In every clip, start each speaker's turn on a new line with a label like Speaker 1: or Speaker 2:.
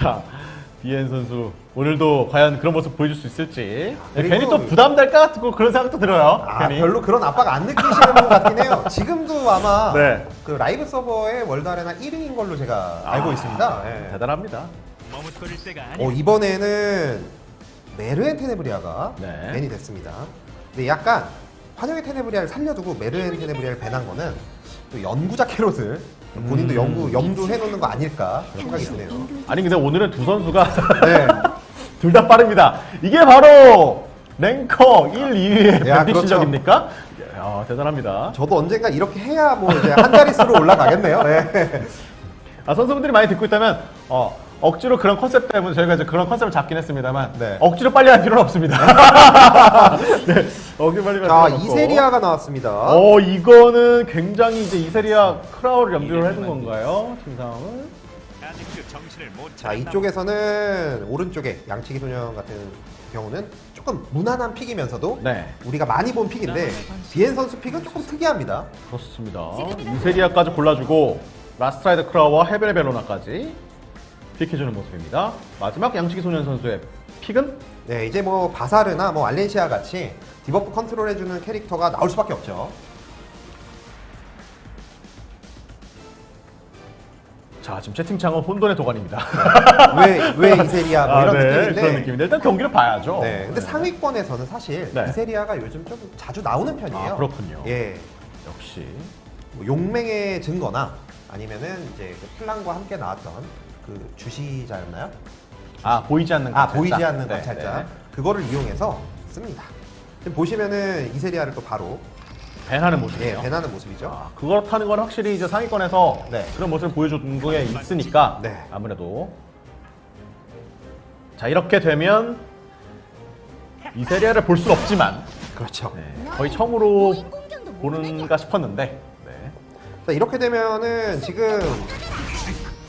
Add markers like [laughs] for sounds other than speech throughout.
Speaker 1: 자, 비엔 선수 오늘도 과연 그런 모습 보여줄 수 있을지 네,
Speaker 2: 그리고-
Speaker 1: 괜히 또 부담될까 같고 그런 생각도 들어요.
Speaker 2: 아,
Speaker 1: 괜히.
Speaker 2: 별로 그런 압박 안 느끼시는 분 같긴 해요. [laughs] 지금도 아마
Speaker 1: 네.
Speaker 2: 그 라이브 서버의 월드 아레나 1위인 걸로 제가 알고 있습니다. 예.
Speaker 1: 대단합니다.
Speaker 3: 머뭇거릴 때가 아니야.
Speaker 2: 어, 이번에는 메르엔 테네브리아가
Speaker 1: 네.
Speaker 2: 밴이 됐습니다. 근데 약간 환영의 테네브리아를 살려두고 메르엔 테네브리아를 밴한 거는 또 연구자 캐롯을 본인도
Speaker 1: 음.
Speaker 2: 연구 염두 해 놓는 거 아닐까 생각이 드네요.
Speaker 1: 아니 근데 오늘은 두 선수가
Speaker 2: 네. [laughs]
Speaker 1: 둘 다 빠릅니다. 이게 바로 랭커 1, 2위의
Speaker 2: 야,
Speaker 1: 밴디
Speaker 2: 그렇죠.
Speaker 1: 실력입니까? 야, 대단합니다.
Speaker 2: 저도 언젠가 이렇게 해야 뭐 이제 한 자릿수로 올라가겠네요. 네.
Speaker 1: 아, 선수분들이 많이 듣고 있다면 어, 억지로 그런 컨셉 때문에 저희가 이제 그런 컨셉을 잡긴 했습니다만
Speaker 2: 네.
Speaker 1: 억지로 빨리 할 필요는 없습니다. [laughs] 네, 억지로 빨리 할
Speaker 2: 자,
Speaker 1: 필요는 없고.
Speaker 2: 이세리아가 나왔습니다.
Speaker 1: 어, 이거는 굉장히 이제 이세리아 크라우를 염두로 해둔 건가요? 팀 상황은?
Speaker 3: 아직도 정신을 못
Speaker 2: 자,
Speaker 3: 차렸나
Speaker 2: 이쪽에서는 오른쪽에 양치기 소년 같은 경우는 조금 무난한 픽이면서도
Speaker 1: 네,
Speaker 2: 우리가 많이 본 픽인데 비엔 선수 픽은 조금 특이합니다.
Speaker 1: 그렇습니다. 이세리아까지 골라주고 라스트라이드 크라우와 헤벨 벨로나까지 픽해주는 모습입니다. 마지막 양치기 소년 선수의 픽은
Speaker 2: 네, 이제 뭐 바사르나 뭐 알렌시아 같이 디버프 컨트롤해주는 캐릭터가 나올 수밖에 없죠.
Speaker 1: 자 지금 채팅창은 혼돈의 도가니입니다.
Speaker 2: 왜, 왜 이세리아 [laughs] 뭐 이런
Speaker 1: 네,
Speaker 2: 느낌인데.
Speaker 1: 그런 느낌인데 일단 경기를 봐야죠.
Speaker 2: 네, 근데 상위권에서는 사실
Speaker 1: 네.
Speaker 2: 이세리아가 요즘 좀 자주 나오는 편이에요.
Speaker 1: 아, 그렇군요.
Speaker 2: 예,
Speaker 1: 역시
Speaker 2: 뭐 용맹의 증거나 아니면은 이제 그 플란과 함께 나왔던 그 주시자였나요?
Speaker 1: 아 보이지 않는
Speaker 2: 아. 보이지 않는
Speaker 1: 네,
Speaker 2: 관찰자
Speaker 1: 네.
Speaker 2: 그거를 이용해서 씁니다. 지금 보시면은 이세리아를 또 바로 예,
Speaker 1: 모습이에요.
Speaker 2: 배나는 모습이죠.
Speaker 1: 아, 그렇다는 건 확실히 이제 상위권에서
Speaker 2: 네.
Speaker 1: 그런 모습을 보여준 게 있으니까
Speaker 2: 네.
Speaker 1: 아무래도 자 이렇게 되면 이세리아를 볼수 없지만
Speaker 2: 그렇죠.
Speaker 1: 네, 거의 처음으로 보는가 싶었는데 네.
Speaker 2: 자, 이렇게 되면은 지금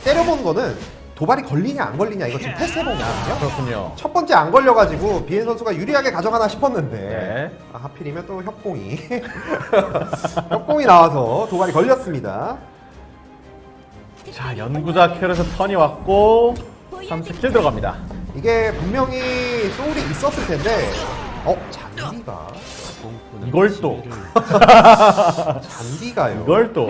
Speaker 2: 때려본 거는 도발이 걸리냐 안 걸리냐 이거 지금 테스트 해본 거거든요.
Speaker 1: 그렇군요.
Speaker 2: 첫 번째 안 걸려가지고 비엔 선수가 유리하게 가져가나 싶었는데
Speaker 1: 네.
Speaker 2: 아, 하필이면 또 협공이 [laughs] 협공이 나와서 도발이 걸렸습니다.
Speaker 1: 자 연구자 캐럿의 턴이 왔고 3스킬 들어갑니다.
Speaker 2: 이게 분명히 소울이 있었을 텐데 어 잔디가
Speaker 1: 이걸 또 [laughs]
Speaker 2: 잔디가요.
Speaker 1: 이걸 또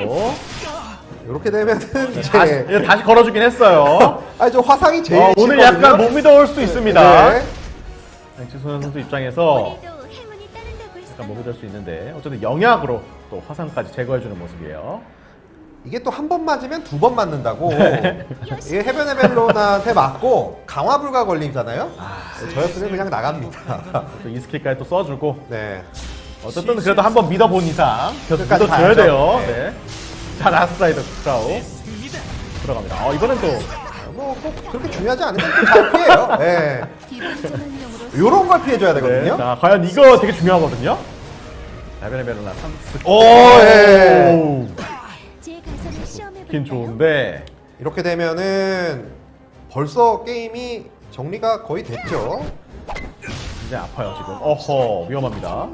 Speaker 2: 이렇게 되면은 [laughs]
Speaker 1: 다시,
Speaker 2: 이제
Speaker 1: 이거 다시 걸어주긴 했어요. [laughs]
Speaker 2: 아니 저 화상이 제일
Speaker 1: 어, 오늘
Speaker 2: 싫거든요.
Speaker 1: 약간 못 믿어올 수 있습니다.
Speaker 2: 네.
Speaker 1: 양치소연 선수 입장에서 약간 못 믿을 수 있는데 어쨌든 영약으로 또 화상까지 제거해주는 모습이에요.
Speaker 2: 이게 또 한 번 맞으면 두 번 맞는다고
Speaker 1: 네.
Speaker 2: 이게 해변의 벨론한테 맞고 강화 불가 걸리잖아요.
Speaker 1: 아.
Speaker 2: 네, 저였으면 그냥 나갑니다.
Speaker 1: 또 이 스킬까지 또 써주고
Speaker 2: 네.
Speaker 1: 어쨌든 그래도 한번 믿어본 이상 계속
Speaker 2: 끝까지
Speaker 1: 믿어줘야
Speaker 2: 가야죠.
Speaker 1: 돼요.
Speaker 2: 네.
Speaker 1: 네. 자 라스트라이더 크라우 들어갑니다. 어 이번엔 또
Speaker 2: 뭐꼭 그렇게 중요하지 않은데 잘 피해요. 네. 요런 걸 피해줘야
Speaker 1: 네.
Speaker 2: 되거든요.
Speaker 1: 자 과연 이거 되게 중요하거든요. 라베네 베르나 3스킬.
Speaker 2: 오, 예.
Speaker 1: 긴 좋은데
Speaker 2: 이렇게 되면은 벌써 게임이 정리가 거의 됐죠.
Speaker 1: 이제 아파요 지금. 어허 위험합니다.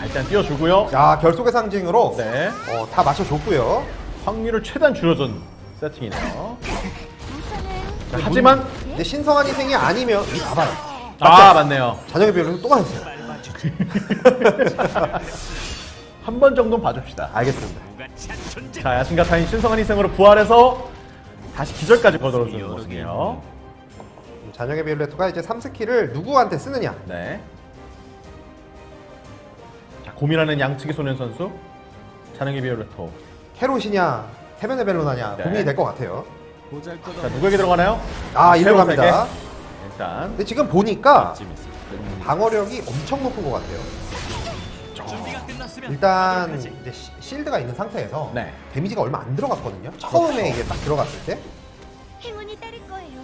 Speaker 1: 자 일단 띄워주고요.
Speaker 2: 자 결속의 상징으로
Speaker 1: 네.
Speaker 2: 어, 다 맞춰줬고요.
Speaker 1: 확률을 최대한 줄여준 세팅이네요. 자, 하지만
Speaker 2: 근데 신성한 희생이 아니면 이 봐봐요.
Speaker 1: 아 맞네요.
Speaker 2: 잔영의 비율을 또 맞았어요. [laughs]
Speaker 1: 한 번 정도는 봐줍시다.
Speaker 2: 알겠습니다.
Speaker 1: 자 야신가 타인 신성한 희생으로 부활해서 다시 기절까지 거들어주는 모습이에요.
Speaker 2: 잔영의 비올레토가 이제 3스킬을 누구한테 쓰느냐.
Speaker 1: 네. 자 고민하는 양측의 소년 선수 찬영의 비올레토.
Speaker 2: 캐롯이냐 해변의 벨로나냐
Speaker 1: 네.
Speaker 2: 고민이 될 것 같아요.
Speaker 1: 자 누구에게 들어가나요?
Speaker 2: 아 일로. 갑니다.
Speaker 1: 일단
Speaker 2: 근데 지금 보니까 방어력이 엄청 높은 것 같아요. 일단. 이제 시- 실드가 있는 상태에서
Speaker 1: 네.
Speaker 2: 데미지가 얼마 안 들어갔거든요. 처음에 이게 딱 들어갔을 때.
Speaker 4: 행운이 따를 거예요.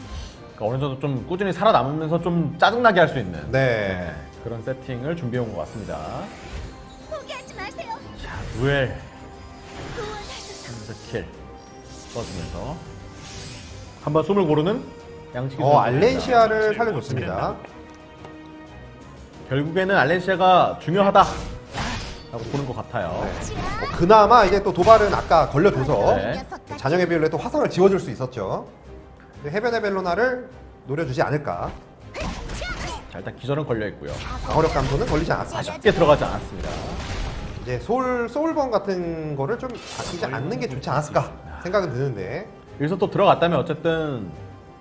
Speaker 1: 그러니까 어느 정도 좀 꾸준히 살아남으면서 좀 짜증나게 할 수 있는
Speaker 2: 네.
Speaker 1: 그런 세팅을 준비해 온 것 같습니다.
Speaker 4: 구원하소서.
Speaker 1: 스킬 써주면서 한번 숨을 고르는 양치기
Speaker 2: 어. 알렌시아를 살려줬습니다.
Speaker 1: 결국에는 알렌시아가 중요하다 라고 보는 것 같아요.
Speaker 2: 뭐 그나마 이제 또 도발은 아까 걸려줘서
Speaker 1: 네.
Speaker 2: 잔영의 비올레 또 화상을 지워줄 수 있었죠. 근데 해변의 벨로나를 노려주지 않을까.
Speaker 1: 자, 일단 기절은 걸려 있고요.
Speaker 2: 방어력 감소는 걸리지 않았습니다.
Speaker 1: 쉽게 들어가지 않았습니다.
Speaker 2: 이제 소울 소울번 같은 거를 좀 아끼지 않는 게 좋지 않았을까 생각은 드는데.
Speaker 1: 여기서 또 들어갔다면 어쨌든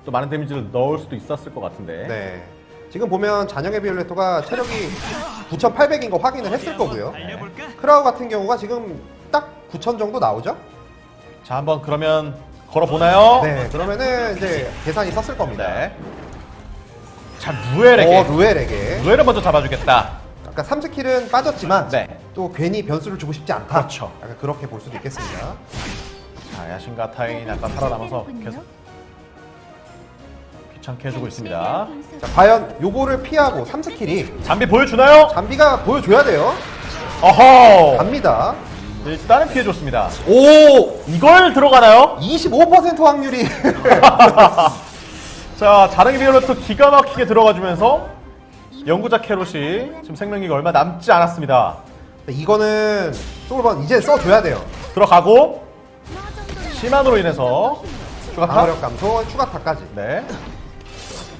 Speaker 1: 또 많은 데미지를 넣을 수도 있었을 것 같은데.
Speaker 2: 네. 지금 보면 잔영의 비올레토가 체력이 9,800인 거 확인을 했을 거고요. 크라우 같은 경우가 지금 딱 9,000 정도 나오죠?
Speaker 1: 자, 한번 그러면 걸어보나요?
Speaker 2: 네. 그러면은 이제 계산이 섰을 겁니다.
Speaker 1: 네. 자, 루엘에게.
Speaker 2: 어, 루엘에게.
Speaker 1: 루엘을 먼저 잡아주겠다.
Speaker 2: 아까 3스킬은 빠졌지만
Speaker 1: 네.
Speaker 2: 또 괜히 변수를 주고 싶지 않다.
Speaker 1: 그렇죠.
Speaker 2: 약간 그렇게 볼 수도 있겠습니다.
Speaker 1: 자, 야신과 타인이 약간 살아남아서 계속 귀찮게 해주고 있습니다.
Speaker 2: 자, 과연 요거를 피하고 3스킬이
Speaker 1: 잠비 보여주나요?
Speaker 2: 잠비가 보여줘야 돼요.
Speaker 1: 어허!
Speaker 2: 갑니다.
Speaker 1: 일단은 피해줬습니다.
Speaker 2: 오!
Speaker 1: 이걸 들어가나요?
Speaker 2: 25% 확률이 [laughs]
Speaker 1: 자, 자릉이 비올레트 기가 막히게 들어가주면서 연구자 캐롯이 지금 생명력이 얼마 남지 않았습니다.
Speaker 2: 이거는 소울번 이제 써줘야 돼요.
Speaker 1: 들어가고 시만으로 인해서 추가 타.
Speaker 2: 방어력 감소, 추가 타까지.
Speaker 1: 네.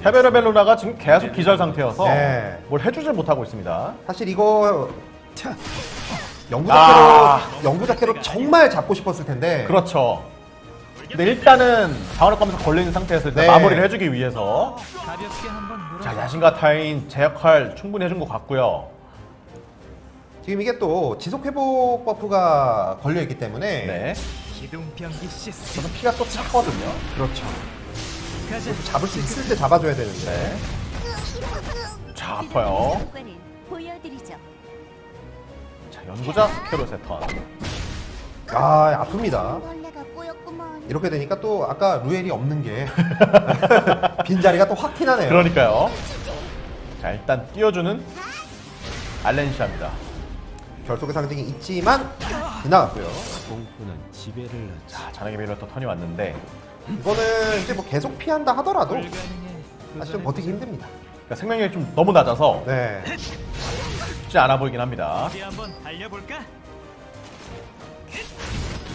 Speaker 1: 헤베르벨로나가 지금 계속 기절 상태여서
Speaker 2: 네.
Speaker 1: 뭘 해주질 못하고 있습니다.
Speaker 2: 사실 이거 영구
Speaker 1: 아.
Speaker 2: 자켓로 영구 자켓로 정말 잡고 싶었을 텐데.
Speaker 1: 그렇죠. 근데 일단은 방어력 감소 걸린 상태에서 일단
Speaker 2: 네.
Speaker 1: 마무리를 해주기 위해서. 자 야신과 타인 제 역할 충분히 해준 것 같고요.
Speaker 2: 지금 이게 또 지속 회복 버프가 걸려 있기 때문에
Speaker 1: 네.
Speaker 3: 기둥 병기 시스템.
Speaker 1: 저는 피가 또 찼거든요.
Speaker 2: 그렇죠.
Speaker 3: 가자.
Speaker 2: 잡을 수 있을 때 잡아줘야 되는데.
Speaker 1: 네. 자 아파요.
Speaker 4: 보여드리죠.
Speaker 1: 자 연구자 캐롯의 턴.
Speaker 2: 아 아픕니다.
Speaker 4: 벌레가 꼬였구먼.
Speaker 2: 이렇게 되니까 또 아까 루엘이 없는 게 [laughs] 빈자리가 또 확 티나네요.
Speaker 1: 그러니까요. 자 일단 띄워주는 알렌시아입니다.
Speaker 2: 결속의 상징이 있지만 지나갔고요.
Speaker 3: 공포는 지배를 넣지.
Speaker 1: 자 자랑의 빌로터 턴이 왔는데
Speaker 2: 이거는 이제 뭐 계속 피한다 하더라도. 사실 좀 버티기 힘듭니다.
Speaker 1: 그러니까 생명력이 좀 너무 낮아서
Speaker 2: 네.
Speaker 1: 쉽지 않아 보이긴 합니다.
Speaker 3: 어디 한번 달려볼까?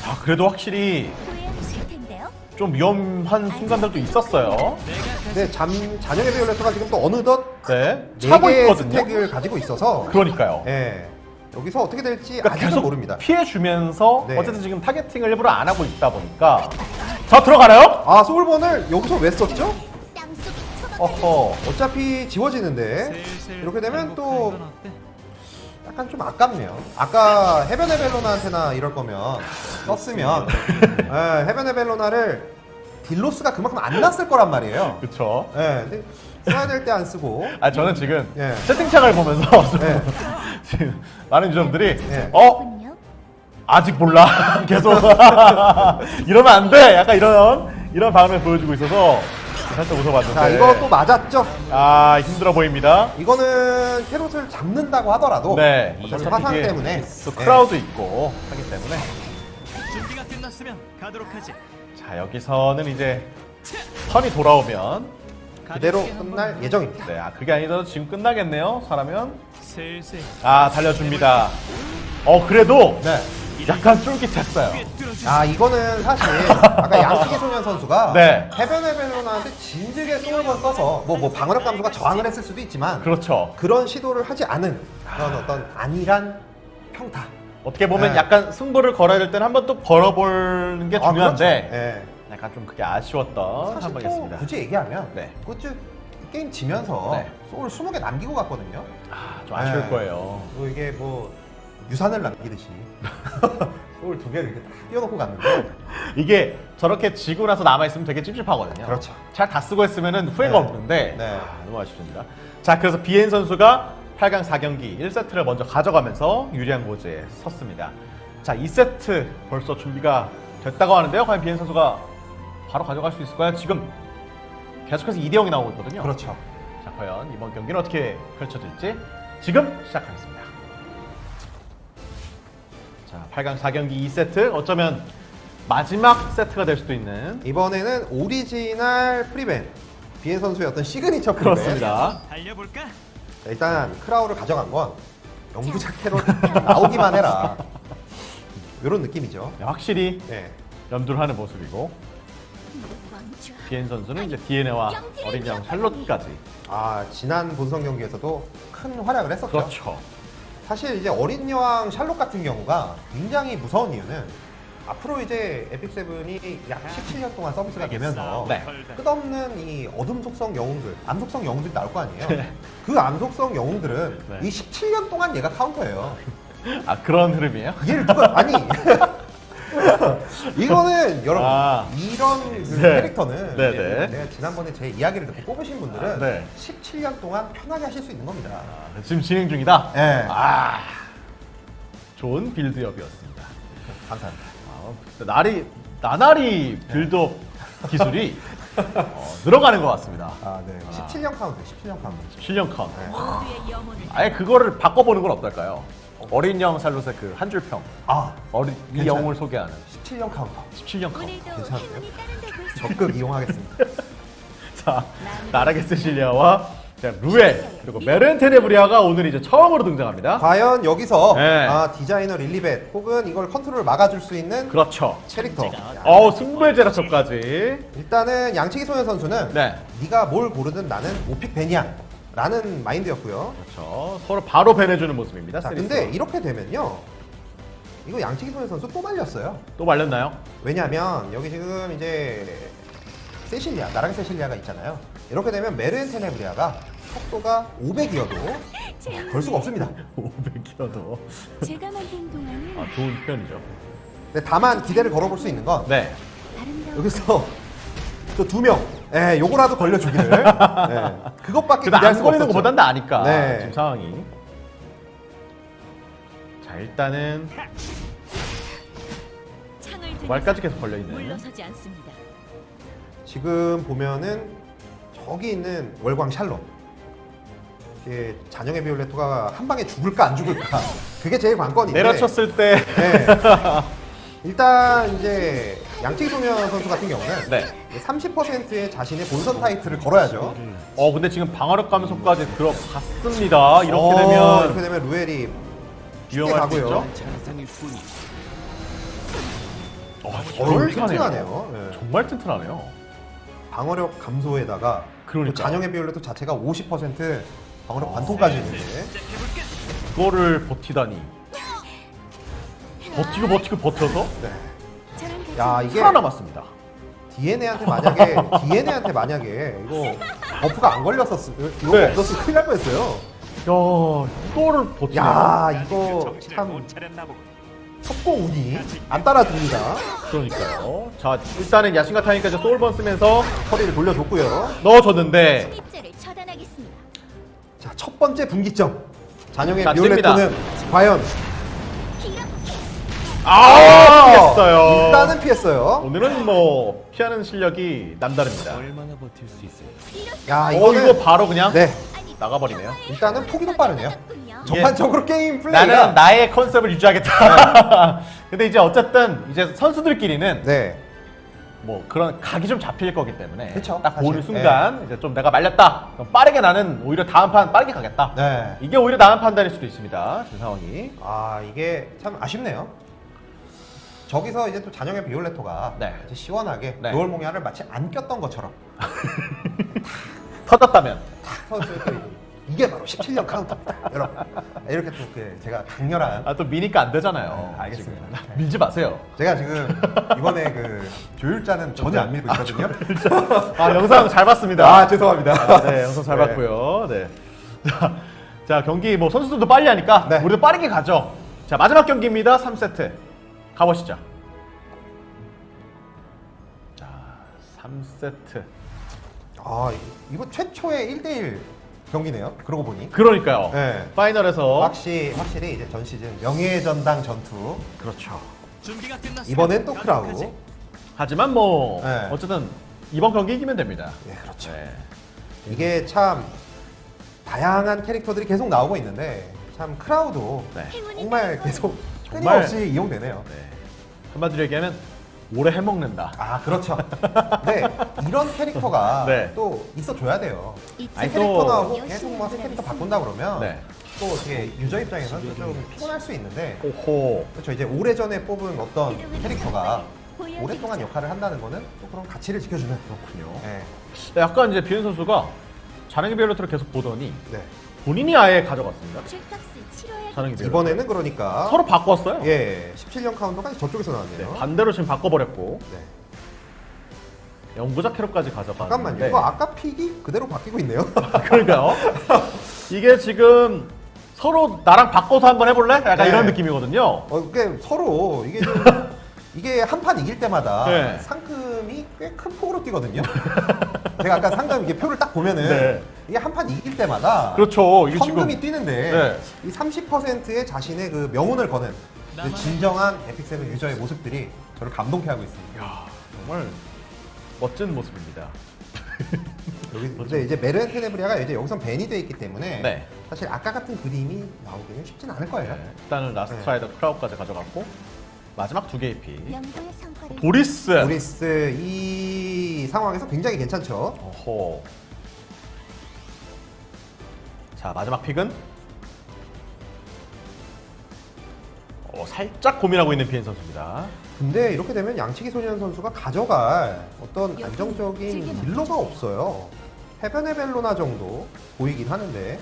Speaker 1: 자 그래도 확실히
Speaker 4: 후회하실 텐데요.
Speaker 1: 좀 위험한 순간들도 있었어요.
Speaker 3: 내가
Speaker 2: 근데 잠 잔영의 비올레터가 지금 또 어느덧
Speaker 1: 네, 차고
Speaker 2: 4개의
Speaker 1: 있거든요.
Speaker 2: 스택을 가지고 있어서
Speaker 1: 그러니까요.
Speaker 2: 예. 여기서 어떻게 될지
Speaker 1: 그러니까
Speaker 2: 아직은
Speaker 1: 계속
Speaker 2: 모릅니다.
Speaker 1: 피해 주면서
Speaker 2: 네.
Speaker 1: 어쨌든 지금 타겟팅을 일부러 안 하고 있다 보니까 자 들어가나요?
Speaker 2: 아 소울본을 여기서 왜 썼죠?
Speaker 1: 어허
Speaker 2: 어차피 지워지는데 이렇게 되면 또? 약간 좀 아깝네요. 아까 해변의 벨로나한테나 이럴 거면 썼으면 예, 해변의 벨로나를 딜로스가 그만큼 안 났을 거란 말이에요.
Speaker 1: 그쵸.
Speaker 2: 예, 근데 써야 될 때 안 쓰고
Speaker 1: 아 저는 지금
Speaker 2: 예.
Speaker 1: 채팅창을 보면서
Speaker 2: 네. [laughs]
Speaker 1: 지금 [laughs] 많은 유저분들이
Speaker 2: 네.
Speaker 1: 어
Speaker 4: 군요.
Speaker 1: 아직 몰라 [laughs] 계속 [laughs] 이러면 안 돼 약간 이런 이런 반응을 보여주고 있어서 살짝 웃어봤는데
Speaker 2: 자 이거 또 맞았죠.
Speaker 1: 아 힘들어 보입니다.
Speaker 2: 이거는 캐롯을 잡는다고 하더라도
Speaker 1: 네,
Speaker 2: 어차피
Speaker 1: 어차피
Speaker 2: 화상
Speaker 1: 이게
Speaker 2: 때문에
Speaker 1: 또
Speaker 2: 예.
Speaker 1: 크라우드 있고 하기 때문에
Speaker 3: 준비가 끝났으면 가도록 하지.
Speaker 1: 자 여기서는 이제 턴이 돌아오면
Speaker 2: 그대로 끝날. 예정입니다.
Speaker 1: 네, 아 그게 아니더라도 지금 끝나겠네요. 사라면
Speaker 3: 슬슬
Speaker 1: 아 달려줍니다. 어 그래도
Speaker 2: 네.
Speaker 1: 약간 쫄깃했어요.
Speaker 2: 아 이거는 사실 아까 [laughs] 양치기 소년 선수가
Speaker 1: 네.
Speaker 2: 해변의 벨로나한테 진즉에 소울번 써서 뭐, 뭐 방어력 감소가 저항을 했을 수도 있지만
Speaker 1: 그렇죠.
Speaker 2: 그런 시도를 하지 않은 그런 어떤 안일한 평타.
Speaker 1: 어떻게 보면
Speaker 2: 네.
Speaker 1: 약간 승부를 걸어야 될 때는 한번 또 걸어보는 게
Speaker 2: 아,
Speaker 1: 중요한데
Speaker 2: 그렇죠. 예.
Speaker 1: 약간 좀 그게 아쉬웠던 한
Speaker 2: 사실 또
Speaker 1: 번이었습니다.
Speaker 2: 굳이 얘기하면
Speaker 1: 네.
Speaker 2: 그치 게임 지면서
Speaker 1: 네.
Speaker 2: 소울 20개 남기고 갔거든요.
Speaker 1: 아, 좀 아쉬울
Speaker 2: 네.
Speaker 1: 거예요.
Speaker 2: 뭐 이게 뭐 유산을 남기듯이 [laughs] 소울 두 개를 이렇게 딱 띄워놓고 갔는데 [laughs]
Speaker 1: 이게 저렇게 지고 나서 남아 있으면 되게 찝찝하거든요.
Speaker 2: 그렇죠.
Speaker 1: 잘 다 쓰고 했으면 후회가
Speaker 2: 네.
Speaker 1: 없는데
Speaker 2: 네.
Speaker 1: 아, 너무 아쉽습니다. 자, 그래서 비엔 선수가 8강 4경기 1세트를 먼저 가져가면서 유리한 고지에 섰습니다. 자, 2세트 벌써 준비가 됐다고 하는데요. 과연 비엔 선수가 바로 가져갈 수 있을까요? 지금 계속해서 2대 0이 나오고 있거든요.
Speaker 2: 그렇죠.
Speaker 1: 자, 과연 이번 경기는 어떻게 펼쳐질지 지금 시작하겠습니다. 자, 8강 4경기 2세트 어쩌면 마지막 세트가 될 수도 있는
Speaker 2: 이번에는 오리지널 프리벤 비엔 선수의 어떤 시그니처 프리벤.
Speaker 1: 그렇습니다.
Speaker 3: 달려볼까?
Speaker 2: 자, 일단 크라우를 가져간 건 영구 자켓로 [laughs] 나오기만 해라. 이런 느낌이죠.
Speaker 1: 네, 확실히
Speaker 2: 네.
Speaker 1: 염두를 하는 모습이고. 비엔 선수는 이제 디에네와 어린 양 샬롯까지
Speaker 2: 아 지난 본선 경기에서도 큰 활약을 했었죠.
Speaker 1: 그렇죠.
Speaker 2: 사실 이제 어린 여왕 샬롯 같은 경우가 굉장히 무서운 이유는 앞으로 이제 에픽 세븐이 약 17년 동안 서비스가 되면서
Speaker 1: 네.
Speaker 2: 끝없는 이 어둠 속성 영웅들, 암 속성 영웅들이 나올 거 아니에요.
Speaker 1: 네.
Speaker 2: 그암 속성 영웅들은
Speaker 1: 네.
Speaker 2: 이 17년 동안 얘가 카운터예요.
Speaker 1: 아 그런 흐름이에요?
Speaker 2: 얘를 누가 아니 [laughs] 이거는 여러분
Speaker 1: 아.
Speaker 2: 이런 그
Speaker 1: 네.
Speaker 2: 캐릭터는
Speaker 1: 네, 네.
Speaker 2: 제가 지난번에 제 이야기를 듣고 뽑으신 분들은
Speaker 1: 아, 네.
Speaker 2: 17년 동안 편하게 하실 수 있는 겁니다.
Speaker 1: 아, 지금 진행 중이다.
Speaker 2: 네.
Speaker 1: 아 좋은 빌드업이었습니다.
Speaker 2: 감사합니다.
Speaker 1: 아, 날이 나날이 빌드업 기술이 [laughs] 어, 늘어가는 것 같습니다.
Speaker 2: 아, 네.
Speaker 1: 아.
Speaker 2: 17년 카운트, 17년 카운트.
Speaker 1: 7년 카운트.
Speaker 2: 네.
Speaker 4: 모두의 영혼을
Speaker 1: 아예 그거를 바꿔보는 건 어떨까요? 어린 영 살롯의 그한줄 평.
Speaker 2: 아,
Speaker 1: 어린 이
Speaker 2: 괜찮아요.
Speaker 1: 영웅을 소개하는
Speaker 2: 17년 카운터.
Speaker 1: 17년 카운트.
Speaker 4: 오늘도
Speaker 2: 괜찮은데요? 적극 이용하겠습니다. [laughs]
Speaker 1: 자, 나라게스 실리아와 자, 루엘 그리고 메렌테네브리아가 오늘 이제 처음으로 등장합니다.
Speaker 2: 과연 여기서
Speaker 1: 네.
Speaker 2: 아, 디자이너 릴리벳 혹은 이걸 컨트롤 막아줄 수 있는
Speaker 1: 그렇죠.
Speaker 2: 캐릭터.
Speaker 1: 어우 승부의 제라초까지.
Speaker 2: 일단은 양치기 소년 선수는
Speaker 1: 네.
Speaker 2: 네가 뭘 고르든 나는 오픽 벤이야 라는 마인드였고요.
Speaker 1: 그렇죠. 서로 바로 배내주는 모습입니다.
Speaker 2: 자. 근데 이렇게 되면요. 이거 양치기 소년 선수 또 말렸어요.
Speaker 1: 또 말렸나요?
Speaker 2: 왜냐하면 여기 지금 이제 세실리아, 나랑 세실리아가 있잖아요. 이렇게 되면 메르엔테네브리아가 속도가 500이어도 걸 수가 없습니다. [laughs]
Speaker 1: 500이어도
Speaker 4: 제가 만든 동안은
Speaker 1: 아, 좋은 표현이죠.
Speaker 2: 근데 다만 기대를 걸어볼 수 있는 건
Speaker 1: 네.
Speaker 4: 아름다운
Speaker 2: 여기서 또두 명, 예, 요거라도 걸려주기를. [laughs] 예, 그것밖에 기대할
Speaker 1: 안
Speaker 2: 수가
Speaker 1: 걸리는
Speaker 2: 없었죠.
Speaker 1: 것보단 나니까
Speaker 2: 네.
Speaker 1: 지금 상황이. 자 일단은 말까지 계속 걸려 있는.
Speaker 4: 물러서지 않습니다.
Speaker 2: 지금 보면은 저기 있는 월광 샬롯. 이게 잔영의 비올레토가 한 방에 죽을까 안 죽을까 그게 제일 관건인데
Speaker 1: 내려쳤을 때.
Speaker 2: 네. [laughs] 일단 이제 양치기 소년 선수 같은 경우는
Speaker 1: 네.
Speaker 2: 30%의 자신의 본선 타이틀을 걸어야죠.
Speaker 1: 어 근데 지금 방어력 감소까지 들어갔습니다. 이렇게
Speaker 2: 어,
Speaker 1: 되면
Speaker 2: 이렇게 되면 루엘이 가고요.
Speaker 3: 뿐이
Speaker 1: 어,
Speaker 2: 어,
Speaker 1: 저럴
Speaker 2: 튼튼하네요. 네.
Speaker 1: 정말 튼튼하네요.
Speaker 2: 방어력 감소에다가
Speaker 1: 그러니까요.
Speaker 2: 또 잔영의 비올레토 자체가 50% 방어력 관통까지 있는데
Speaker 1: 그거를 버티다니. 버티고 버티고 버텨서
Speaker 2: 네. 그야 이게
Speaker 1: 살아남았습니다.
Speaker 2: DNA한테 만약에 [laughs] DNA한테 만약에 이거 버프가 안 걸렸었으 이거
Speaker 1: 네.
Speaker 2: 없었으면 큰일 날 뻔했어요.
Speaker 1: 야 이거를 버티네.
Speaker 2: 야 이거 참. 속고 운이 안 따라줍니다.
Speaker 1: 그러니까요. 자 일단은 야신가 타니까 이제 소울번 쓰면서
Speaker 2: 허리를 돌려줬고요.
Speaker 1: 넣어줬는데
Speaker 4: 침입자를 처단하겠습니다.
Speaker 2: 자 첫 번째 분기점 잔영의
Speaker 1: 자,
Speaker 2: 비올레토는 과연
Speaker 4: 기록
Speaker 1: 아 피했어요.
Speaker 2: 일단은 피했어요.
Speaker 1: 오늘은 뭐 피하는 실력이 남다릅니다.
Speaker 3: 얼마나 버틸 수 있을까?
Speaker 2: 야
Speaker 1: 어
Speaker 2: 이거는
Speaker 1: 이거 바로 그냥
Speaker 2: 네
Speaker 1: 나가버리네요.
Speaker 2: 일단은 포기도 빠르네요.
Speaker 4: 요
Speaker 2: 전반적으로 게임 플레이가
Speaker 1: 나는 나의 컨셉을 유지하겠다. [laughs] 근데 이제 어쨌든 이제 선수들끼리는
Speaker 2: 네
Speaker 1: 뭐 그런 각이 좀 잡힐 거기 때문에
Speaker 2: 그쵸,
Speaker 1: 딱 보는
Speaker 2: 사실.
Speaker 1: 순간 이제 좀 내가 말렸다. 그럼 빠르게 나는 오히려 다음 판 빠르게 가겠다.
Speaker 2: 네.
Speaker 1: 이게 오히려 나은 판단일 수도 있습니다. 지금 상황이.
Speaker 2: 아 이게 참 아쉽네요. 저기서 이제 또 잔영의 비올레토가
Speaker 1: 네.
Speaker 2: 이제 시원하게
Speaker 1: 네.
Speaker 2: 노을몽야를 마치 안 꼈던 것처럼 [laughs]
Speaker 1: 터졌다면
Speaker 2: 탁 서서 또 이게 바로 17년 카운터입니다, 여러분. 이렇게 또그 제가 강렬한
Speaker 1: 아 또 미니까 안 되잖아요.
Speaker 2: 네, 알겠습니다.
Speaker 1: 지금. 밀지 마세요.
Speaker 2: 제가 지금 이번에 그 조율자는 전혀 안 밀고 있거든요.
Speaker 1: 아 영상 잘 봤습니다.
Speaker 2: 아 죄송합니다.
Speaker 1: 아, 네 영상 잘
Speaker 2: 네.
Speaker 1: 봤고요. 네. 자, 자 경기 뭐 선수들도 빨리 하니까
Speaker 2: 네.
Speaker 1: 우리도 빠르게 가죠. 자 마지막 경기입니다. 3세트 가보시죠. 자 3세트.
Speaker 2: 아 이거 최초의 1대1 경기네요. 그러고 보니.
Speaker 1: 그러니까요.
Speaker 2: 네.
Speaker 1: 파이널에서
Speaker 2: 확실히 확실히 이제 전 시즌 명예의 전당 전투.
Speaker 1: 그렇죠.
Speaker 3: 준비가
Speaker 2: 이번엔 또 크라우.
Speaker 1: 하지만 뭐
Speaker 2: 네.
Speaker 1: 어쨌든 이번 경기 이기면 됩니다.
Speaker 2: 예, 그렇죠.
Speaker 1: 네.
Speaker 2: 이게 참 다양한 캐릭터들이 계속 나오고 있는데 참 크라우도
Speaker 1: 네.
Speaker 2: 정말 계속
Speaker 1: 정말-
Speaker 2: 끊임없이 이용되네요.
Speaker 1: 네. 한마디로 얘기하면 오래 해먹는다.
Speaker 2: 아 그렇죠. 네 이런 캐릭터가 [laughs]
Speaker 1: 네.
Speaker 2: 또 있어줘야 돼요.
Speaker 4: 이
Speaker 1: 아니,
Speaker 2: 새
Speaker 1: 또-
Speaker 2: 캐릭터 나오고 계속 뭐새 캐릭터 바꾼다 그러면
Speaker 1: 네.
Speaker 2: 또 어떻게 유저 입장에서는 좀 피곤할 수 있는데
Speaker 1: 오호.
Speaker 2: 그렇죠. 이제 오래전에 뽑은 어떤 캐릭터가 오랫동안 역할을 한다는 거는 또 그런 가치를 지켜주는
Speaker 1: 그렇군요.
Speaker 2: 네.
Speaker 1: 약간 이제 비엔 선수가 자랭이 벨로트를 계속 보더니
Speaker 2: 네.
Speaker 1: 본인이 아예 가져갔습니다. 자랭이 벨로트.
Speaker 2: 이번에는 그러니까
Speaker 1: 서로 바꿨어요.
Speaker 2: 예 17년 카운터가 저쪽에서
Speaker 1: 네,
Speaker 2: 나왔네요.
Speaker 1: 반대로 지금 바꿔버렸고
Speaker 2: 네.
Speaker 1: 연구자 캐럿까지 가져갔는데
Speaker 2: 잠깐만요. 이거 아까 픽이 그대로 바뀌고 있네요. [laughs]
Speaker 1: 그러니까요. 이게 지금 서로 나랑 바꿔서 한번 해볼래? 약간
Speaker 2: 네.
Speaker 1: 이런 느낌이거든요.
Speaker 2: 어, 그게 서로 이게 좀 [laughs] 이게 한 판 이길 때마다
Speaker 1: 네.
Speaker 2: 상금이 꽤 큰 폭으로 뛰거든요. [laughs] 제가 아까 상금 이게 표를 딱 보면은
Speaker 1: 네.
Speaker 2: 이게 한 판 이길 때마다
Speaker 1: 그렇죠. 이게
Speaker 2: 현금이
Speaker 1: 지금
Speaker 2: 뛰는데
Speaker 1: 네.
Speaker 2: 이 30%의 자신의 그 명운을 거는 그 진정한 에픽세븐 유저의 모습들이 저를 감동케 하고 있습니다.
Speaker 1: 야, 정말 멋진 모습입니다. [laughs]
Speaker 2: 여기 근데 이제 메르 테네브리아가 이제 여기선 밴이 돼 있기 때문에
Speaker 1: 네.
Speaker 2: 사실 아까 같은 그림이 나오기는 쉽진 않을 거예요.
Speaker 1: 네, 일단은 라스트라이더 크라우까지 가져갔고 마지막 두 개의
Speaker 4: 성과를
Speaker 1: 도리스.
Speaker 2: 도리스 이 상황에서 굉장히 괜찮죠.
Speaker 1: 어허. 자 마지막 픽은 어, 살짝 고민하고 있는 비엔 선수입니다.
Speaker 2: 근데 이렇게 되면 양치기 소년 선수가 가져갈 어떤 안정적인 딜러가 없어요. 해변의 벨로나 정도 보이긴 하는데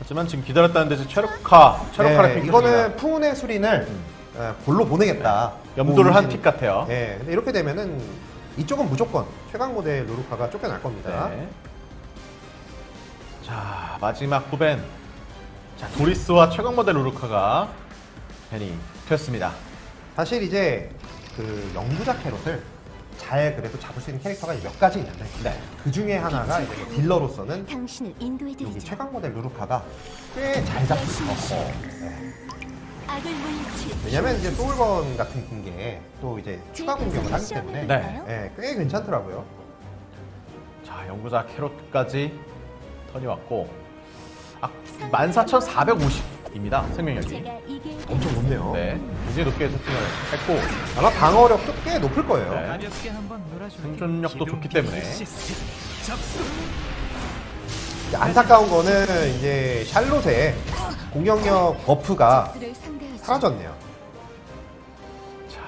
Speaker 1: 하지만 지금 기다렸다는 듯이 최력화, 최력화를
Speaker 2: 네,
Speaker 1: 픽
Speaker 2: 이거는 풍운의 수린을 에, 골로 보내겠다.
Speaker 1: 염두를 한뭐픽 같아요.
Speaker 2: 네, 근데 이렇게 되면은 이쪽은 무조건 최강 모델 루루카가 쫓겨날 겁니다.
Speaker 1: 네. 자 마지막 후벤. 자 도리스와 최강 모델 루루카가 벤이 됐습니다.
Speaker 2: 사실 이제 그 영부자 캐롯을 잘 그래도 잡을 수 있는 캐릭터가 몇 가지 있는데
Speaker 1: 네.
Speaker 2: 그 중에 하나가 이제 딜러로서는
Speaker 4: 당신을
Speaker 2: 여기
Speaker 4: 인도해드리죠.
Speaker 2: 최강 모델 루루카가 꽤 잘 잡힐 수 있어요. 네.
Speaker 4: 악을
Speaker 2: 왜냐면 이제 소울건 같은 게 또 이제 추가 공격을 하기 때문에
Speaker 1: 네.
Speaker 2: 네, 꽤 괜찮더라고요.
Speaker 1: 자 연구자 캐롯까지 턴이 왔고 아, 14,450입니다 생명력이.
Speaker 4: 제가
Speaker 2: 엄청 높네요.
Speaker 1: 네, 굉장히 높게 세팅을 했고
Speaker 2: 아마 방어력도 꽤 높을 거예요.
Speaker 1: 네.
Speaker 3: 가볍게 한번 놀아줄게.
Speaker 1: 생존력도 좋기 때문에.
Speaker 2: 이제 안타까운 거는 이제 샬롯의 공격력 버프가. 사라졌네요.
Speaker 1: 자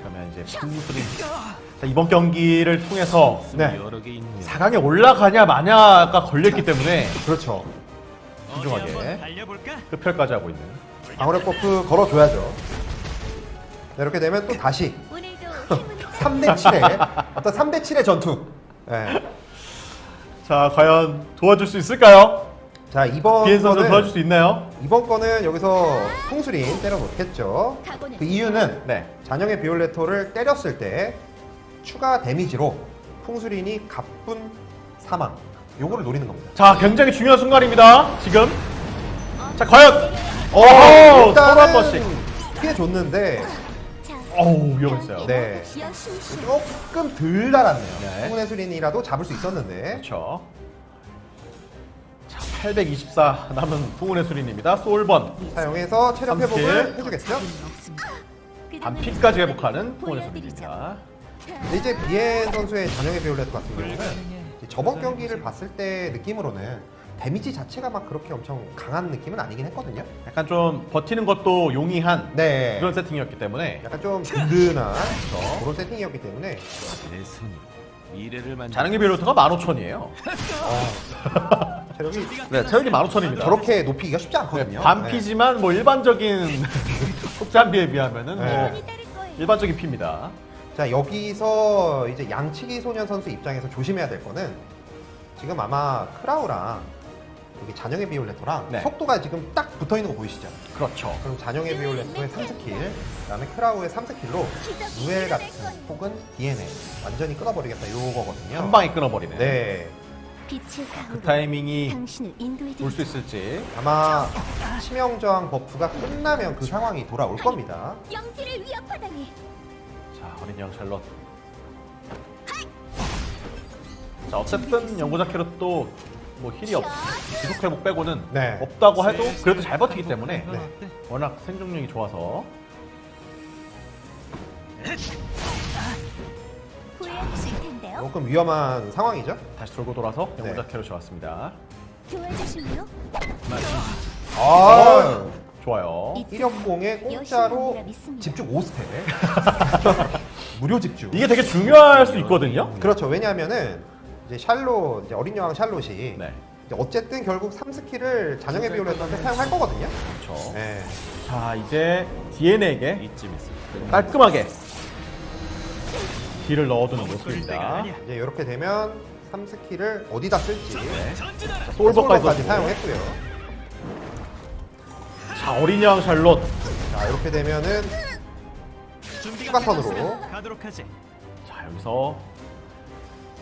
Speaker 1: 그러면 이제 풍수리 자, 이번 경기를 통해서
Speaker 2: 네.
Speaker 3: 여러 개 있는.
Speaker 1: 4강에 올라가냐 마냐가 걸렸기 때문에
Speaker 2: 그렇죠.
Speaker 1: 신중하게.
Speaker 3: 어디 한번 달려볼까?
Speaker 1: 흡혈까지 하고 있는
Speaker 2: 방어력 버프 걸어줘야죠. 네, 이렇게 되면 또 다시
Speaker 4: 오늘도 행운이
Speaker 2: 3대 7의 어떤 3대 7의 전투. 네.
Speaker 1: 자 과연 도와줄 수 있을까요?
Speaker 2: 자 이번
Speaker 1: 비엔 선수
Speaker 2: 거는
Speaker 1: 도와줄 수 있나요?
Speaker 2: 이번 거는 여기서 풍수린 때려 놓겠죠. 그 이유는
Speaker 1: 네.
Speaker 2: 잔영의 비올레토를 때렸을 때 추가 데미지로 풍수린이 가뿐 사망. 요거를 노리는 겁니다.
Speaker 1: 자 굉장히 중요한 순간입니다 지금 자 과연 오
Speaker 2: 일단은
Speaker 1: 서로 한 번씩
Speaker 2: 피해 줬는데
Speaker 4: 자,
Speaker 1: 어우 위험했어요
Speaker 2: 네. 조금 덜 달았네요.
Speaker 1: 네.
Speaker 2: 풍운의 수린이라도 잡을 수 있었는데
Speaker 1: 그렇죠 자 824 남은 풍운의 수린입니다 소울번
Speaker 2: 사용해서 체력
Speaker 1: 삼킬.
Speaker 2: 회복을 해주겠죠.
Speaker 1: 반피까지 회복하는 풍운의 수린입니다
Speaker 2: 근데 이제 비엔 선수의 잔영의 비올레토 같은 경우는 이제 저번 경기를 봤을 때 느낌으로는 데미지 자체가 막 그렇게 엄청 강한 느낌은 아니긴 했거든요.
Speaker 1: 약간 좀 버티는 것도 용이한
Speaker 2: 네.
Speaker 1: 그런 세팅이었기 때문에
Speaker 2: 약간 좀 든든한 그런 세팅이었기 때문에
Speaker 3: 내. 미래를 만들.
Speaker 1: 자능의 비로트가 15,000이에요
Speaker 2: 체력이
Speaker 1: 네 체력이 15,000입니다
Speaker 2: 저렇게 높이기가 쉽지 않거든요.
Speaker 1: 네, 반피지만 뭐 일반적인 [laughs] 속잔비에 비하면은
Speaker 2: 네.
Speaker 1: 뭐
Speaker 4: 따를 거예요.
Speaker 1: 일반적인 피입니다
Speaker 2: 네. 자 여기서 이제 양치기 소년 선수 입장에서 조심해야 될 거는 지금 아마 크라우랑 여기 잔영의 비올레토랑
Speaker 1: 네.
Speaker 2: 속도가 지금 딱 붙어 있는 거 보이시죠?
Speaker 1: 그렇죠
Speaker 2: 그럼 잔영의 비올레토의 3스킬, 그다음에 크라우의 3스킬로 누엘 같은 혹은 DNA 완전히 끊어버리겠다 요거거든요.
Speaker 1: 한 방에 끊어버리네
Speaker 2: 네.
Speaker 4: 빛의
Speaker 1: 그 타이밍이 올 수. 있을지
Speaker 2: 아마 치명 저항 버프가 끝나면 그 상황이 돌아올 겁니다.
Speaker 4: 영지를 위협하다니.
Speaker 1: 자 어린 양 샬롯 자 어쨌든 연구자 캐럿도 뭐 힐이 없 지속 회복 빼고는
Speaker 2: 네.
Speaker 1: 없다고 해도 그래도 잘 버티기 때문에
Speaker 3: 넌 어때?
Speaker 1: 워낙 생존력이 좋아서
Speaker 4: 텐데요.
Speaker 2: 조금 위험한 상황이죠.
Speaker 1: 다시 돌고 돌아서
Speaker 2: 네.
Speaker 1: 연구자 캐럿이 왔습니다
Speaker 4: 도와주실래요?
Speaker 2: 아,
Speaker 1: 좋아요.
Speaker 2: 일협공에 공짜로
Speaker 4: 열심히 믿습니다.
Speaker 2: 집중 5스택. [laughs] 무료 집중.
Speaker 1: 이게 되게 중요할 수 있거든요.
Speaker 2: 그렇죠. 왜냐하면은 이제 샬롯, 이제 어린 여왕 샬롯이
Speaker 1: 네.
Speaker 2: 이제 어쨌든 결국 3스킬을 잔영의 비율로 때 사용할 거거든요.
Speaker 1: 그렇죠.
Speaker 2: 네.
Speaker 1: 자, 이제 DNA에게
Speaker 3: 이쯤에서
Speaker 1: 깔끔하게 딜을 넣어두는 모습입니다.
Speaker 2: 이제 이렇게 되면 3스킬을 어디다 쓸지
Speaker 3: 전진하라.
Speaker 1: 솔버까지
Speaker 2: 솔버까지. 사용했고요.
Speaker 1: 자, 어린 양 샬롯.
Speaker 2: 자 이렇게 되면은 추가 턴으로.
Speaker 3: 가도록 하지.
Speaker 1: 자, 여기서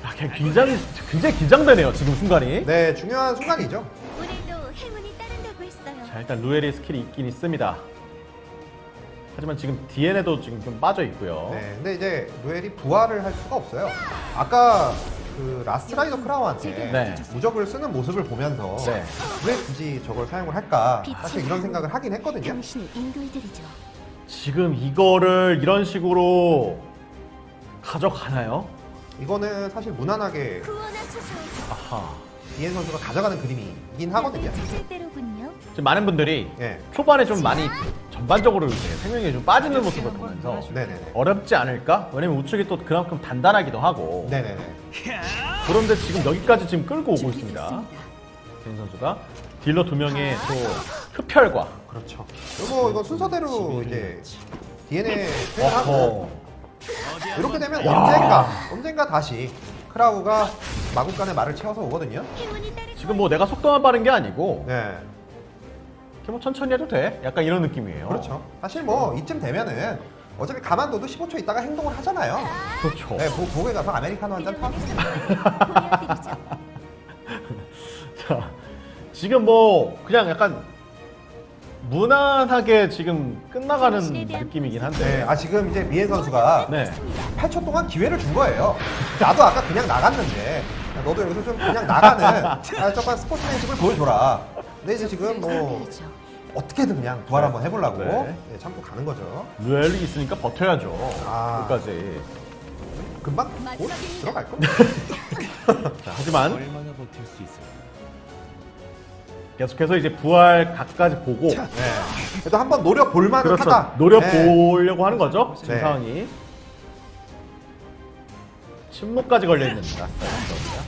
Speaker 1: 야, 그냥 굉장히 굉장히 긴장되네요. 지금 순간이.
Speaker 2: 네 중요한 순간이죠.
Speaker 4: 오늘도 행운이 따른다고 했어요.
Speaker 1: 자, 일단 루엘이 스킬이 있긴 있습니다. 하지만 지금 DN에도 지금 좀 빠져 있고요.
Speaker 2: 네, 근데 이제 루엘이 부활을 할 수가 없어요. 아까 그 라스트라이더 크라우한테
Speaker 1: 네.
Speaker 2: 무적을 쓰는 모습을 보면서
Speaker 1: 네.
Speaker 2: 왜 굳이 저걸 사용을 할까 사실 이런 생각을 하긴 했거든요.
Speaker 4: 당신을 인도해드리죠.
Speaker 1: 지금 이거를 이런 식으로 가져가나요?
Speaker 2: 이거는 사실 무난하게.
Speaker 1: 아하.
Speaker 2: 이엔 선수가 가져가는 그림이긴 하거든요.
Speaker 4: 제대로군요.
Speaker 1: 지금 많은 분들이
Speaker 2: 예,
Speaker 1: 초반에 좀 많이 전반적으로 이제 생명이 좀 빠지는 모습을 보면서
Speaker 2: 네네네.
Speaker 1: 어렵지 않을까? 왜냐면 우측이 또 그만큼 단단하기도 하고
Speaker 2: 네네네.
Speaker 1: 그런데 지금 여기까지 지금 끌고 오고 있습니다. 빈 선수가 딜러 두 명의 또 흡혈과
Speaker 2: 그렇죠. 그리고 이거 순서대로 이제 DNA
Speaker 1: 어허.
Speaker 2: 이렇게 되면
Speaker 1: 야.
Speaker 2: 언젠가 언젠가 다시 크라우가 마구간에 말을 채워서 오거든요.
Speaker 1: 지금 뭐 내가 속도만 빠른 게 아니고
Speaker 2: 네,
Speaker 1: 이렇게 뭐 천천히 해도 돼. 약간 이런 느낌이에요.
Speaker 2: 그렇죠. 사실 뭐 이쯤 되면은 어차피 가만둬도 15초 있다가 행동을 하잖아요.
Speaker 1: 그렇죠.
Speaker 2: 네, 고, 고에 가서 아메리카노 한 잔 타.
Speaker 4: 보여드리죠.
Speaker 1: 자, 지금 뭐 그냥 약간 무난하게 지금 끝나가는 느낌이긴
Speaker 2: 네,
Speaker 1: 한데.
Speaker 2: 아 지금 이제 미엔 선수가
Speaker 1: 네.
Speaker 2: 8초 동안 기회를 준 거예요. 나도 아까 그냥 나갔는데 야, 너도 여기서 좀 그냥 나가는 [laughs] 아, 조금 스포츠맨십을 보여줘라. 근데 이제 지금 뭐
Speaker 4: 보여드리죠.
Speaker 2: 어떻게든 그냥 부활 한번 해보려고
Speaker 1: 네.
Speaker 2: 네, 참고 가는 거죠.
Speaker 1: 루엘이 있으니까 버텨야죠.
Speaker 2: 아.
Speaker 1: 끝까지.
Speaker 2: 금방 곧. 들어갈 겁니다. [laughs]
Speaker 1: 자, 하지만
Speaker 3: 얼마나 버틸 수 있을까?
Speaker 1: 계속해서 이제 부활 각까지 보고
Speaker 2: 네. 그래도 한번 노려 볼 만은
Speaker 1: 그렇죠.
Speaker 2: 하다.
Speaker 1: 노려
Speaker 2: 네.
Speaker 1: 보려고 하는 거죠. 지금
Speaker 2: 네.
Speaker 1: 상황이. 침묵까지 걸려 있는 라스타입니다.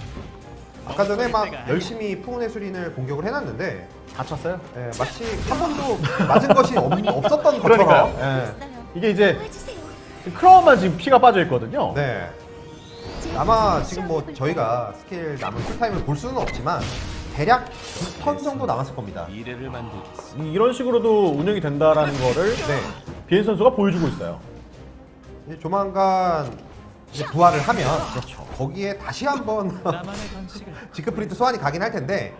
Speaker 2: 아까 전에 막 열심히 풍운의 수린을 공격을 해놨는데
Speaker 1: 다쳤어요?
Speaker 2: 예, 마치 한 번도 맞은 것이 없, 없었던 것처럼.
Speaker 1: 그러니까요.
Speaker 2: 예.
Speaker 1: 이게 이제. 지금 크라운만 지금 피가 빠져 있거든요.
Speaker 2: 네. 아마 지금 뭐 저희가 스킬 남은 풀타임을 볼 수는 없지만 대략 2턴 정도 남았을 겁니다.
Speaker 3: 미래를 만들겠어.
Speaker 1: 이- 이런 식으로도 운영이 된다라는 거를
Speaker 2: 네.
Speaker 1: 비엔 선수가 보여주고 있어요.
Speaker 2: 이제 조만간 이제 부활을 하면
Speaker 1: 그렇죠.
Speaker 2: 거기에 다시 한번
Speaker 3: 나만의 방식을 [laughs]
Speaker 2: 지크프린트 소환이 가긴 할 텐데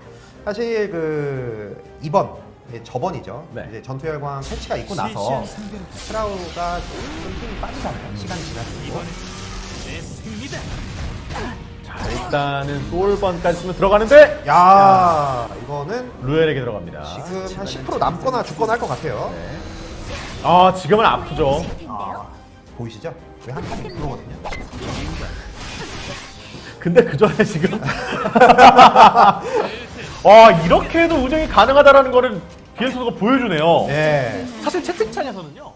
Speaker 2: 사실 그 이번 이제 저번이죠.
Speaker 1: 네.
Speaker 2: 이제 전투열광 패치가 있고 나서
Speaker 3: 상대를
Speaker 2: 크라우가 좀 힘이 빠지잖아요. 시간이 지날수록.
Speaker 3: 이번엔 내 승리다.
Speaker 1: 자, 일단은 소울번까지 쓰면 들어가는데
Speaker 2: 야, 이거는
Speaker 1: 루엘에게 들어갑니다.
Speaker 2: 지금 한 10% 남거나 죽거나 할 것 같아요.
Speaker 1: 네. 아, 지금은 아프죠.
Speaker 4: 텐데요.
Speaker 2: 보이시죠? 왜한 10%거든요.
Speaker 1: 근데 그 전에 지금 와 이렇게 해도 운영이 가능하다라는 거를 비엔 선수가 보여주네요.
Speaker 2: 네.
Speaker 1: 사실 채팅창에서는요.